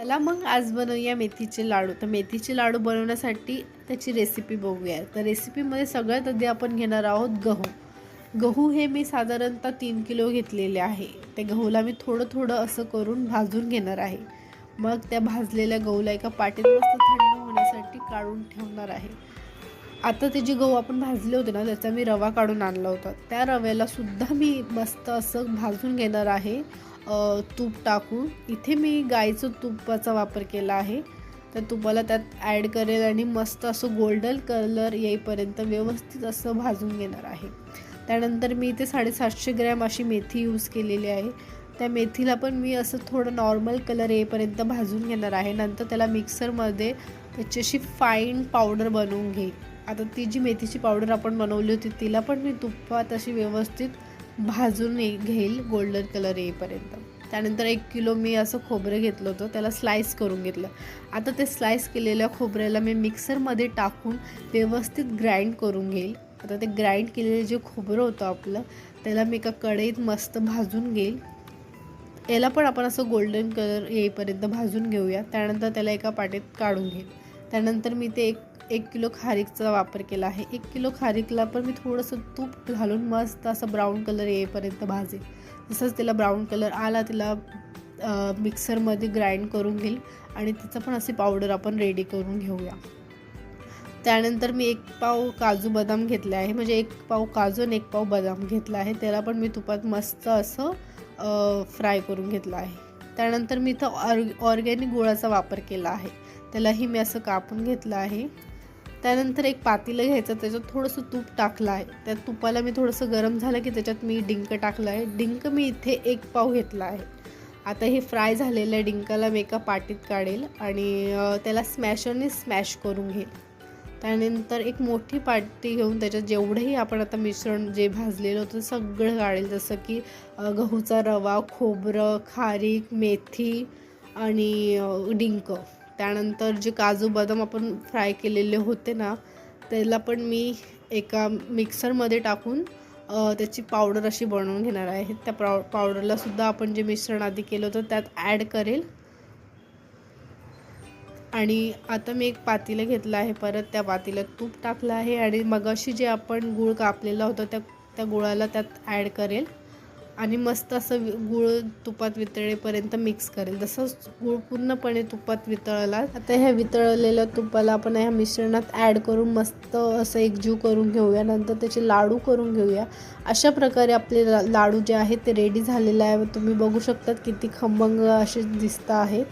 चला मग आज बनवूया मेथीचे लाडू. तर मेथीचे लाडू बनवण्यासाठी त्याची रेसिपी बघूया. तर रेसिपीमध्ये सगळ्यात आधी आपण घेणार आहोत गहू. गहू हे मी साधारणतः तीन किलो घेतलेले आहे. त्या गहूला मी थोडं थोडं असं करून भाजून घेणार आहे. मग त्या भाजलेल्या गहूला एका पाटीत मस्त थंड होण्यासाठी काढून ठेवणार आहे. आता ते जे गहू आपण भाजले होते ना त्याचा मी रवा काढून आणला होता. त्या रव्याला सुद्धा मी मस्त असं भाजून घेणार आहे. तूप टाकून. इथे मी गाईचं तुपाचा वापर केला आहे. तर तुपाला त्यात ॲड करेल आणि मस्त असं गोल्डन कलर येईपर्यंत व्यवस्थित असं भाजून घेणार आहे. त्यानंतर मी इथे साडेसातशे ग्रॅम अशी मेथी यूज केलेली आहे. त्या मेथीला पण मी असं थोडं नॉर्मल कलर येईपर्यंत भाजून घेणार आहे. नंतर त्याला मिक्सरमध्ये त्याची अशी फाईन पावडर बनवून घेईल. आता ती जी मेथीची पावडर आपण बनवली होती तिला पण मी तुपात अशी व्यवस्थित भाजून ये- घेईल गोल्डन कलर येईपर्यंत. त्यानंतर एक किलो मी असं खोबरं घेतलं होतं त्याला स्लाईस करून घेतलं. आता ते स्लाईस केलेल्या खोबऱ्याला मी मिक्सरमध्ये टाकून व्यवस्थित ग्राइंड करून घेईल. आता ते ग्राइंड केलेलं जे खोबरं होतं आपलं त्याला मी एका कढईत मस्त भाजून घेईल. याला पण आपण असं गोल्डन कलर येईपर्यंत भाजून घेऊया. त्यानंतर त्याला एका पाटीत काढून घेईल. त्यानंतर मी ते एक एक किलो खारीकचा वापर केला आहे. एक किलो खारीकला पण मी थोडंसं तूप घालून मस्त असं ब्राऊन कलर येईपर्यंत भाजेल. जसंच तिला ब्राऊन कलर आला तिला मिक्सरमध्ये ग्राइंड करून घेईल आणि तिचं पण अशी पावडर आपण रेडी करून घेऊया. त्यानंतर मी एक पाव काजू बदाम घेतले आहे. म्हणजे एक पाव काजू आणि एक पाव बदाम घेतला आहे. त्याला पण मी तुपात मस्त असं फ्राय करून घेतलं आहे. त्यानंतर मी इथं ऑर्ग ऑर्गॅनिक गुळाचा वापर केला आहे. त्यालाही मी असं कापून घेतलं आहे. त्यानंतर एक पातीलं घ्यायचं त्याच्यात थोडंसं तूप टाकलं आहे. त्या तुपाला मी थोडंसं गरम झालं की त्याच्यात मी डिंक टाकलं आहे. डिंक मी इथे एक पाव घेतला आहे. आता हे फ्राय झालेल्या डिंकाला मी एका पाटीत काढेल आणि त्याला स्मॅशरने स्मॅश करून घेईल. त्यानंतर एक मोठी पाटी घेऊन त्याच्यात जेवढंही आपण आता मिश्रण जे भाजलेलं होतं सगळं काढेल जसं की गहूचा रवा खोबरं खारीक मेथी आणि डिंक. त्यानंतर जे काजू बदाम आपण फ्राय केलेले होते ना त्याला पण मी एका मिक्सरमध्ये टाकून त्याची पावडर अशी बनवून घेणार आहे. त्या पाव पावडरलासुद्धा आपण जे मिश्रण आधी केलं होतं त्यात ॲड करेल. आणि आता मी एक पातीलं घेतलं आहे परत त्या पातेल्यात तूप टाकलं आहे आणि मगाशी जे आपण गूळ कापलेला होता त्या त्या गुळाला त्यात ॲड करेल. आणि मस्त असं वि- गूळ तुपात वितळेपर्यंत मिक्स करेल. जसंच गूळ पूर्णपणे तुपात वितळला. आता ह्या वितळलेल्या तुपाला आपण ह्या मिश्रणात ॲड करून मस्त असं एकजीव करून घेऊया. नंतर त्याचे लाडू करून घेऊया. अशा प्रकारे आपले लाडू जे आहेत ते रेडी झालेले आहे तुम्ही बघू शकतात किती खमंग असे दिसत आहेत.